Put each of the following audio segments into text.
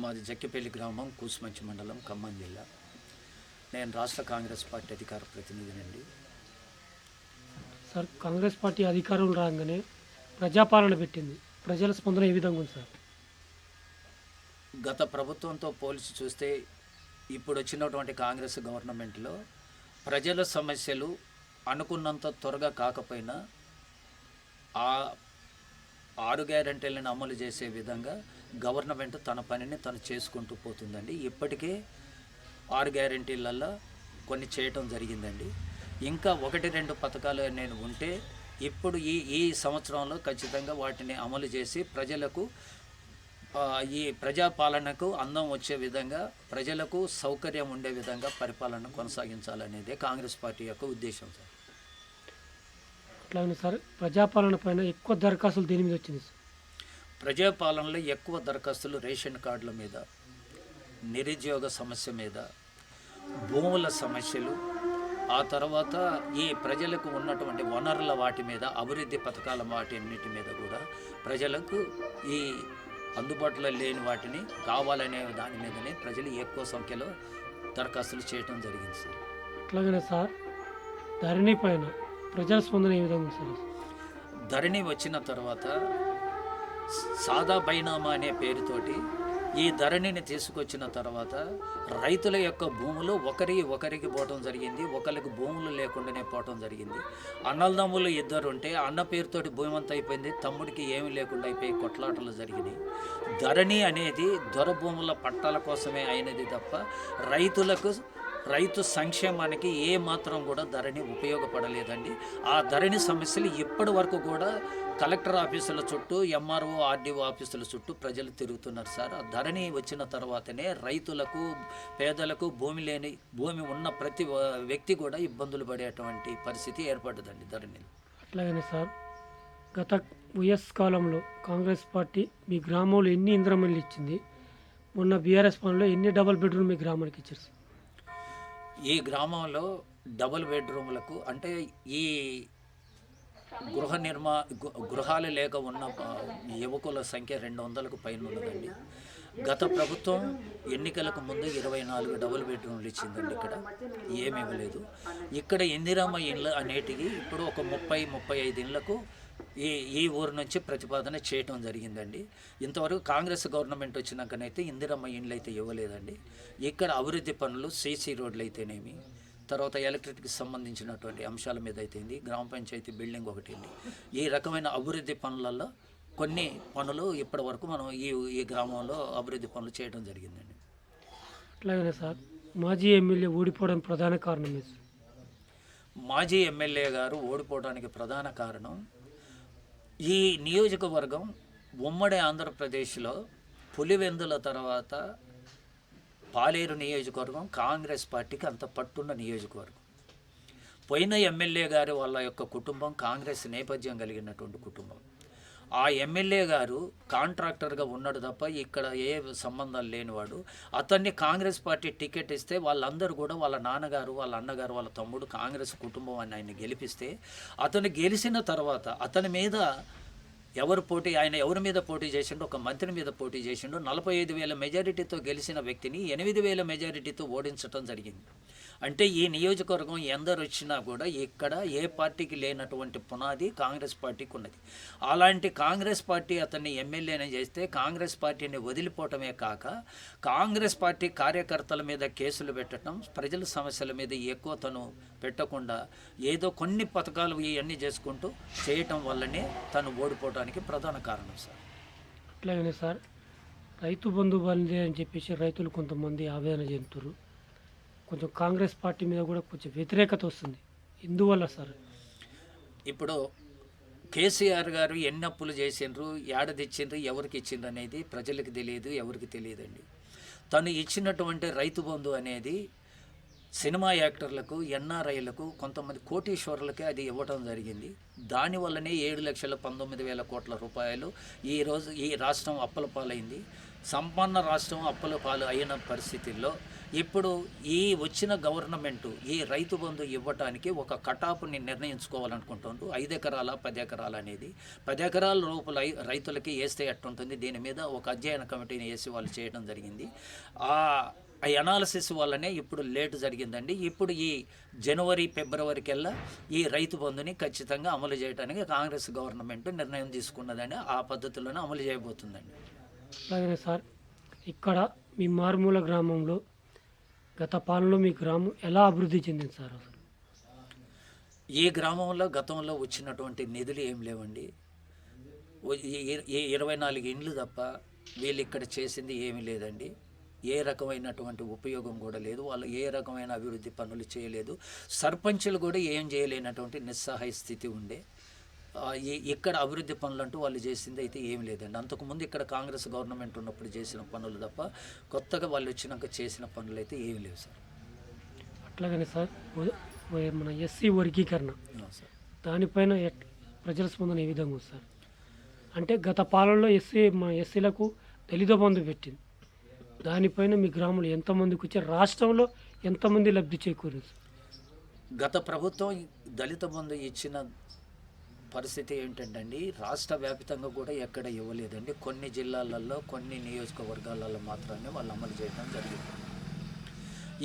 మాది జక్కిపల్లి గ్రామం కూసుమంచి మండలం ఖమ్మం జిల్లా. నేను రాష్ట్ర కాంగ్రెస్ పార్టీ అధికార ప్రతినిధినండి. సార్ కాంగ్రెస్ పార్టీ అధికారం రాగానే ప్రజాపాలన పెట్టింది. ప్రజల స్పందన ఏ విధంగా ఉంది సార్? గత ప్రభుత్వంతో పోల్చి చూస్తే ఇప్పుడు వచ్చినటువంటి కాంగ్రెస్ గవర్నమెంట్లో ప్రజల సమస్యలు అనుకున్నంత త్వరగా కాకపోయినా ఆ ఆరు గ్యారంటీలను అమలు చేసే విధంగా గవర్నమెంట్ తన పనిని తను చేసుకుంటూ పోతుందండి. ఇప్పటికే ఆరు గ్యారంటీలల్లో కొన్ని చేయటం జరిగిందండి. ఇంకా ఒకటి రెండు పథకాలు నేను ఉంటే ఇప్పుడు ఈ ఈ సంవత్సరంలో ఖచ్చితంగా వాటిని అమలు చేసి ప్రజలకు ఈ ప్రజాపాలనకు అందం వచ్చే విధంగా ప్రజలకు సౌకర్యం ఉండే విధంగా పరిపాలన కొనసాగించాలనేదే కాంగ్రెస్ పార్టీ యొక్క ఉద్దేశం సార్. అట్లాగే సార్ ప్రజాపాలన పైన ఎక్కువ దరఖాస్తులు దేని మీద వచ్చింది సార్? ప్రజాపాలనలో ఎక్కువ దరఖాస్తులు రేషన్ కార్డుల మీద నిరుద్యోగ సమస్య మీద భూముల సమస్యలు ఆ తర్వాత ఈ ప్రజలకు ఉన్నటువంటి వనరుల వాటి మీద అభివృద్ధి పథకాల వాటి అన్నిటి మీద కూడా ప్రజలకు ఈ అందుబాటులో లేని వాటిని కావాలనే దాని మీదనే ప్రజలు ఎక్కువ సంఖ్యలో దరఖాస్తులు చేయటం జరిగింది సార్. అట్లాగనే సార్ ధరణి పైన ప్రజల స్పందన ఏ విధంగా సార్? ధరణి వచ్చిన తర్వాత సాదా బైనామా అనే పేరుతోటి ఈ ధరణిని తీసుకొచ్చిన తర్వాత రైతుల యొక్క భూములు ఒకరి ఒకరికి పోవటం జరిగింది ఒకరికి భూములు లేకుండానే పోవటం జరిగింది. అన్నదమ్ములు ఇద్దరు ఉంటే అన్న పేరుతోటి భూమి అంతా అయిపోయింది తమ్ముడికి ఏమీ లేకుండా అయిపోయి కొట్లాటలు జరిగినాయి. ధరణి అనేది దొర భూముల పట్టాల కోసమే అయినది తప్ప రైతులకు రైతు సంక్షేమానికి ఏ మాత్రం కూడా ధరణి ఉపయోగపడలేదండి. ఆ ధరణి సమస్యలు ఇప్పటి వరకు కూడా కలెక్టర్ ఆఫీసుల చుట్టూ ఎంఆర్ఓ ఆర్డీఓ ఆఫీసుల చుట్టూ ప్రజలు తిరుగుతున్నారు సార్. ఆ ధరణి వచ్చిన తర్వాతనే రైతులకు పేదలకు భూమి లేని భూమి ఉన్న ప్రతి వ్యక్తి కూడా ఇబ్బందులు పడేటువంటి పరిస్థితి ఏర్పడ్డదండి ధరణిలో అట్లాగనే సార్ గత వైఎస్ కాలంలో కాంగ్రెస్ పార్టీ మీ గ్రామంలో ఎన్ని ఇంద్రమల్లి ఇచ్చింది? మొన్న బీఆర్ఎస్ పనిలో ఎన్ని డబల్ బెడ్రూమ్ మీ గ్రామానికి ఇచ్చారు సార్? ఈ గ్రామంలో డబుల్ బెడ్రూమ్లకు అంటే ఈ గృహ నిర్మా గృహాలు లేక ఉన్న యువకుల సంఖ్య రెండు వందలకు పైన ఉన్నదండి గత ప్రభుత్వం ఎన్నికలకు ముందు ఇరవై నాలుగు డబుల్ బెడ్రూమ్లు ఇచ్చిందండి ఇక్కడ. ఏమి ఇవ్వలేదు. ఇక్కడ ఇందిరామ ఇండ్లు అనేటివి ఇప్పుడు ఒక ముప్పై ముప్పై ఐదు ఇండ్లకు ఈ ఈ ఊరు నుంచి ప్రతిపాదన చేయటం జరిగిందండి. ఇంతవరకు కాంగ్రెస్ గవర్నమెంట్ వచ్చినాకనైతే ఇందిరమ్మ ఇండ్లు అయితే ఇవ్వలేదండి. ఇక్కడ అభివృద్ధి పనులు సీసీ రోడ్లు అయితేనేమి తర్వాత ఎలక్ట్రిక్కి సంబంధించినటువంటి అంశాల మీద అయితేంది గ్రామ పంచాయతీ బిల్డింగ్ ఒకటి ఈ రకమైన అభివృద్ధి పనులలో కొన్ని పనులు ఇప్పటి వరకు మనం ఈ ఈ గ్రామంలో అభివృద్ధి పనులు చేయడం జరిగిందండి. అట్లాగనే సార్ మాజీ ఎమ్మెల్యే ఓడిపోవడం ప్రధాన కారణం. మాజీ ఎమ్మెల్యే గారు ఓడిపోవడానికి ప్రధాన కారణం ఈ నియోజకవర్గం ఉమ్మడి ఆంధ్రప్రదేశ్లో పులివెందుల తర్వాత పాలేరు నియోజకవర్గం కాంగ్రెస్ పార్టీకి అంత పట్టున్న నియోజకవర్గం. పోయిన ఎమ్మెల్యే గారు వాళ్ళ యొక్క కుటుంబం కాంగ్రెస్ నేపథ్యం కలిగినటువంటి కుటుంబం. ఆ ఎమ్మెల్యే గారు కాంట్రాక్టర్గా ఉన్నాడు తప్ప ఇక్కడ ఏ సంబంధాలు లేనివాడు. అతన్ని కాంగ్రెస్ పార్టీ టికెట్ ఇస్తే వాళ్ళందరూ కూడా వాళ్ళ నాన్నగారు వాళ్ళ అన్నగారు వాళ్ళ తమ్ముడు కాంగ్రెస్ కుటుంబం అని ఆయన గెలిపిస్తే అతను గెలిచిన తర్వాత అతని మీద ఎవరు పోటీ ఆయన ఎవరి మీద పోటీ చేసిండో ఒక మంత్రి మీద పోటీ చేసిండో నలభై ఐదు వేల మెజారిటీతో గెలిచిన వ్యక్తిని ఎనిమిది వేల మెజారిటీతో ఓడించడం జరిగింది. అంటే ఈ నియోజకవర్గం ఎందరు వచ్చినా కూడా ఇక్కడ ఏ పార్టీకి లేనటువంటి పునాది కాంగ్రెస్ పార్టీకి ఉన్నది అలాంటి కాంగ్రెస్ పార్టీ అతన్ని ఎమ్మెల్యేని చేస్తే కాంగ్రెస్ పార్టీని వదిలిపోవటమే కాక కాంగ్రెస్ పార్టీ కార్యకర్తల మీద కేసులు పెట్టడం ప్రజల సమస్యల మీద ఎక్కువ తను పెట్టకుండా ఏదో కొన్ని పథకాలు ఇవన్నీ చేసుకుంటూ చేయటం వల్లనే తను ఓడిపోవడానికి ప్రధాన కారణం సార్. అట్లాగనే సార్ రైతు బంధు బంధే అని చెప్పేసి రైతులు కొంతమంది ఆవేదన చెందుతారు కొంచెం కాంగ్రెస్ పార్టీ మీద కూడా కొంచెం వ్యతిరేకత వస్తుంది. ఎందువల్ల సార్? ఇప్పుడు కేసీఆర్ గారు ఎన్ని అప్పులు చేసిండ్రు ఏడ తెచ్చిండ్రు ఎవరికి ఇచ్చిండ్రు అనేది ప్రజలకు తెలియదు ఎవరికి తెలియదండి. తను ఇచ్చినటువంటి రైతు బంధు అనేది సినిమా యాక్టర్లకు ఎన్ఆర్ఐలకు కొంతమంది కోటీశ్వరులకే అది ఇవ్వడం జరిగింది. దానివల్లనే ఏడు లక్షల పంతొమ్మిది వేల కోట్ల రూపాయలు ఈరోజు ఈ రాష్ట్రం అప్పుల పాలైంది సంపన్న రాష్ట్రం అప్పుల పాలు అయిన పరిస్థితుల్లో ఇప్పుడు ఈ వచ్చిన గవర్నమెంట్ ఈ రైతు బంధు ఇవ్వటానికి ఒక కటాపుని నిర్ణయించుకోవాలనుకుంటుండ్రు ఐదు ఎకరాల పది ఎకరాల అనేది. పది ఎకరాల రూపుల రైతులకి వేస్తే ఎట్టుంటుంది? దీని మీద ఒక అధ్యయన కమిటీని వేసి వాళ్ళు చేయడం జరిగింది. ఆ ఆ అనాలసిస్ వల్లనే ఇప్పుడు లేట్ జరిగిందండి. ఇప్పుడు ఈ జనవరి ఫిబ్రవరి కల్లా ఈ రైతు బంధుని ఖచ్చితంగా అమలు చేయడానికి కాంగ్రెస్ గవర్నమెంట్ నిర్ణయం తీసుకున్నదని ఆ పద్ధతిలోనే అమలు చేయబోతుందండి. అలాగనే సార్ ఇక్కడ మీ మారుమూల గ్రామంలో గత పాలనలో మీ గ్రామం ఎలా అభివృద్ధి చెందింది సార్ అసలు? ఏ గ్రామంలో గతంలో వచ్చినటువంటి నిధులు ఏం లేవండి. ఏ ఇరవై నాలుగు ఇండ్లు తప్ప వీళ్ళు ఇక్కడ చేసింది ఏమీ లేదండి. ఏ రకమైనటువంటి ఉపయోగం కూడా లేదు. వాళ్ళు ఏ రకమైన అభివృద్ధి పనులు చేయలేదు. సర్పంచులు కూడా ఏం చేయలేనటువంటి నిస్సహాయ స్థితి ఉండే. ఇక్కడ అభివృద్ధి పనులు అంటూ వాళ్ళు చేసింది అయితే ఏమి లేదండి. అంతకుముందు ఇక్కడ కాంగ్రెస్ గవర్నమెంట్ ఉన్నప్పుడు చేసిన పనులు తప్ప కొత్తగా వాళ్ళు వచ్చినాక చేసిన పనులు అయితే ఏమి లేవు సార్. అట్లాగనే సార్ మన ఎస్సీ వర్గీకరణ. సార్. దానిపైన ఎట్- ప్రజల స్పందన ఏ విధంగా ఉంది సార్? అంటే గత పాలనలో ఎస్సీ మా ఎస్సీలకు దళిత బంధు పెట్టింది. దానిపైన మీ గ్రామంలో ఎంతమందికి వచ్చి రాష్ట్రంలో ఎంతమంది లబ్ధి చేకూరింది సార్? గత ప్రభుత్వం దళిత బంధు ఇచ్చిన పరిస్థితి ఏంటంటే రాష్ట్ర వ్యాప్తంగా కూడా ఎక్కడ ఇవ్వలేదండి. కొన్ని జిల్లాలలో కొన్ని నియోజకవర్గాలలో మాత్రమే వాళ్ళు అమలు చేయడం జరిగింది.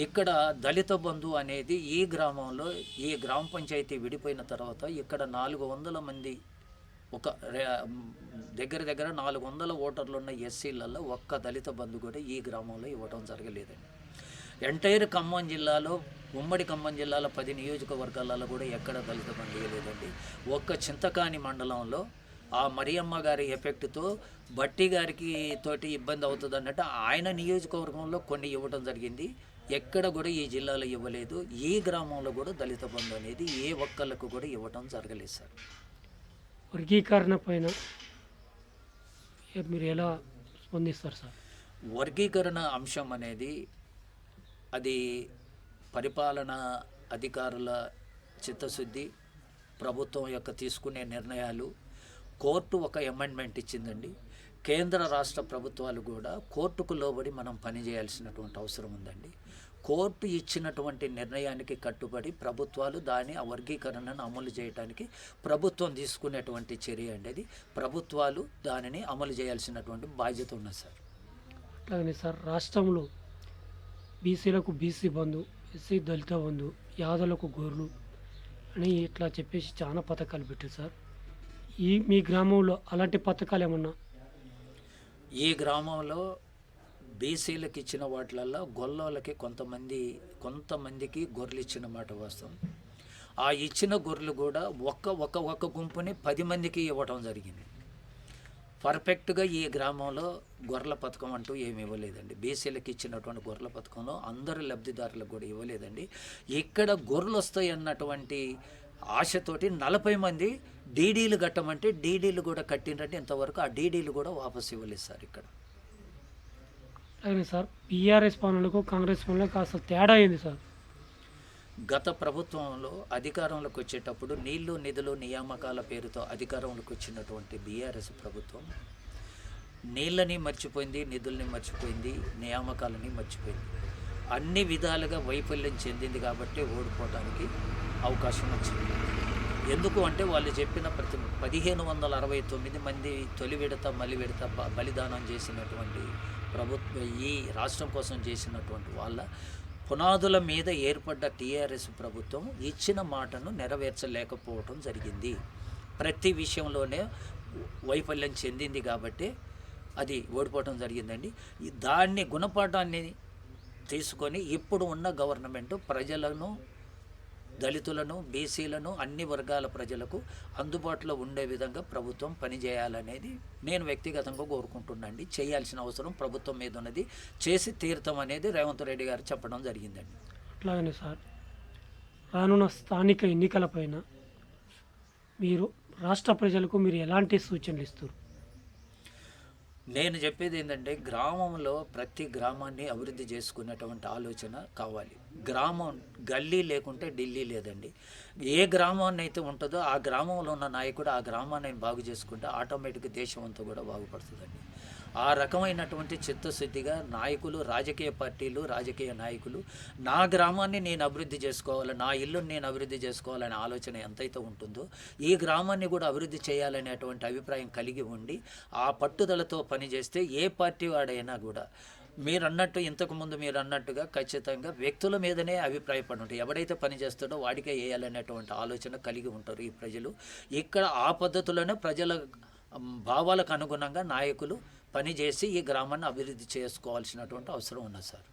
ఇక్కడ దళిత బంధు అనేది ఈ గ్రామంలో ఈ గ్రామ పంచాయతీ విడిపోయిన తర్వాత ఇక్కడ నాలుగు వందల మంది ఒక దగ్గర దగ్గర నాలుగు వందల ఓటర్లు ఉన్న ఎస్సీలలో ఒక్క దళిత బంధు కూడా ఈ గ్రామంలో ఇవ్వడం జరగలేదండి. ఎంటైర్ ఖమ్మం జిల్లాలో ఉమ్మడి ఖమ్మం జిల్లాలో పది నియోజకవర్గాలలో కూడా ఎక్కడ దళిత బంధు ఇవ్వలేదండి ఒక్క చింతకాని మండలంలో ఆ మరియమ్మ గారి ఎఫెక్ట్తో బట్టి గారికి తోటి ఇబ్బంది అవుతుంది అన్నట్టు ఆయన నియోజకవర్గంలో కొన్ని ఇవ్వడం జరిగింది. ఎక్కడ కూడా ఈ జిల్లాలో ఇవ్వలేదు. ఈ గ్రామంలో కూడా దళిత బంధు అనేది ఏ ఒక్కళ్ళకు కూడా ఇవ్వడం జరగలేదు సార్. వర్గీకరణ పైన ఏ- మీరు ఎలా స్పందిస్తారు సార్? వర్గీకరణ అంశం అనేది అది పరిపాలనా అధికారుల చిత్తశుద్ధి ప్రభుత్వం యొక్క తీసుకునే నిర్ణయాలు కోర్టు ఒక అమెండ్మెంట్ ఇచ్చిందండి. కేంద్ర రాష్ట్ర ప్రభుత్వాలు కూడా కోర్టుకు లోబడి మనం పనిచేయాల్సినటువంటి అవసరం ఉందండి. కోర్టు ఇచ్చినటువంటి నిర్ణయానికి కట్టుబడి ప్రభుత్వాలు దాని ఆ వర్గీకరణను అమలు చేయడానికి ప్రభుత్వం తీసుకునేటువంటి చర్య అండి అది. ప్రభుత్వాలు దానిని అమలు చేయాల్సినటువంటి బాధ్యత ఉన్నది సార్. అట్లాగనే సార్ రాష్ట్రంలో బీసీలకు బీసీ బంధు ఎస్సీ దళిత బంధు యాదలకు గొర్రెలు అని ఇట్లా చెప్పేసి చాలా పథకాలు పెట్టారు సార్. ఈ మీ గ్రామంలో అలాంటి పథకాలు ఏమన్నా? ఈ గ్రామంలో బీసీలకు ఇచ్చిన వాటిలల్లో గొల్లోళ్ళకి కొంతమంది కొంతమందికి గొర్రెలు ఇచ్చిన మాట వాస్తవం. ఆ ఇచ్చిన గొర్రెలు కూడా ఒక్క ఒక్క ఒక్క గుంపుని పది మందికి ఇవ్వటం జరిగింది. పర్ఫెక్ట్గా ఈ గ్రామంలో గొర్రెల పథకం అంటూ ఏమి ఇవ్వలేదండి. బీసీలకు ఇచ్చినటువంటి గొర్రెల పథకంలో అందరు లబ్ధిదారులకు కూడా ఇవ్వలేదండి. ఇక్కడ గొర్రెలు వస్తాయి అన్నటువంటి ఆశతోటి నలభై మంది డీడీలు కట్టమంటే డీడీలు కూడా కట్టినట్టు ఇంతవరకు ఆ డీడీలు కూడా వాపస్ ఇవ్వలేదు సార్ ఇక్కడ. అదే సార్ బీఆర్ఎస్ పనులకు కాంగ్రెస్ పనులకు అసలు తేడా అయింది సార్? గత ప్రభుత్వంలో అధికారంలోకి వచ్చేటప్పుడు నీళ్ళు నిధులు నియామకాల పేరుతో అధికారంలోకి వచ్చినటువంటి బీఆర్ఎస్ ప్రభుత్వం నీళ్ళని మర్చిపోయింది నిధుల్ని మర్చిపోయింది నియామకాలని మర్చిపోయింది. అన్ని విధాలుగా వైఫల్యం చెందింది కాబట్టి ఓడిపోవడానికి అవకాశం వచ్చింది. ఎందుకు అంటే వాళ్ళు చెప్పిన ప్రతి పదిహేను వందల అరవై తొమ్మిది మంది తొలి విడత మలి విడత బలిదానం చేసినటువంటి ప్రభుత్వ ఈ రాష్ట్రం కోసం చేసినటువంటి వాళ్ళ పునాదుల మీద ఏర్పడ్డ టీఆర్ఎస్ ప్రభుత్వం ఇచ్చిన మాటను నెరవేర్చలేకపోవటం జరిగింది. ప్రతి విషయంలోనే వైఫల్యం చెందింది కాబట్టి అది ఓడిపోవటం జరిగిందండి. దాన్ని గుణపాఠాన్ని తీసుకొని ఇప్పుడు ఉన్న గవర్నమెంట్ ప్రజలను దళితులను బీసీలను అన్ని వర్గాల ప్రజలకు అందుబాటులో ఉండే విధంగా ప్రభుత్వం పనిచేయాలనేది నేను వ్యక్తిగతంగా కోరుకుంటున్నాండి చేయాల్సిన అవసరం ప్రభుత్వం మీద ఉన్నది. చేసి తీర్థం అనేది రేవంత్ రెడ్డి గారు చెప్పడం జరిగిందండి. అట్లాగనే సార్ రానున్న స్థానిక ఎన్నికలపైన మీరు రాష్ట్ర ప్రజలకు మీరు ఎలాంటి సూచనలు ఇస్తారు? నేను చెప్పేది ఏంటంటే గ్రామంలో ప్రతి గ్రామాన్ని అభివృద్ధి చేసుకునేటువంటి ఆలోచన కావాలి. గ్రామం గల్లీ లేకుంటే ఢిల్లీ లేదండి. ఏ గ్రామాన్ని అయితే ఉంటుందో ఆ గ్రామంలో ఉన్న నాయకుడు ఆ గ్రామాన్ని బాగు చేసుకుంటే ఆటోమేటిక్గా దేశం అంతా కూడా బాగుపడుతుందండి. ఆ రకమైనటువంటి చిత్తశుద్ధిగా నాయకులు రాజకీయ పార్టీలు రాజకీయ నాయకులు నా గ్రామాన్ని నేను అభివృద్ధి చేసుకోవాలి నా ఇల్లుని నేను అభివృద్ధి చేసుకోవాలనే ఆలోచన ఎంతైతే ఉంటుందో ఈ గ్రామాన్ని కూడా అభివృద్ధి చేయాలనేటువంటి అభిప్రాయం కలిగి ఉండి ఆ పట్టుదలతో పనిచేస్తే ఏ పార్టీ వాడైనా కూడా మీరు అన్నట్టు ఇంతకుముందు మీరు అన్నట్టుగా ఖచ్చితంగా వ్యక్తుల మీదనే అభిప్రాయపడి ఉంటారు. ఎవడైతే పనిచేస్తాడో వాడికే వేయాలనేటువంటి ఆలోచన కలిగి ఉంటారు ఈ ప్రజలు. ఇక్కడ ఆ పద్ధతిలోనే ప్రజల భావాలకు అనుగుణంగా నాయకులు పనిచేసి ఈ గ్రామాన్ని అభివృద్ధి చేసుకోవాల్సినటువంటి అవసరం ఉన్నది సార్.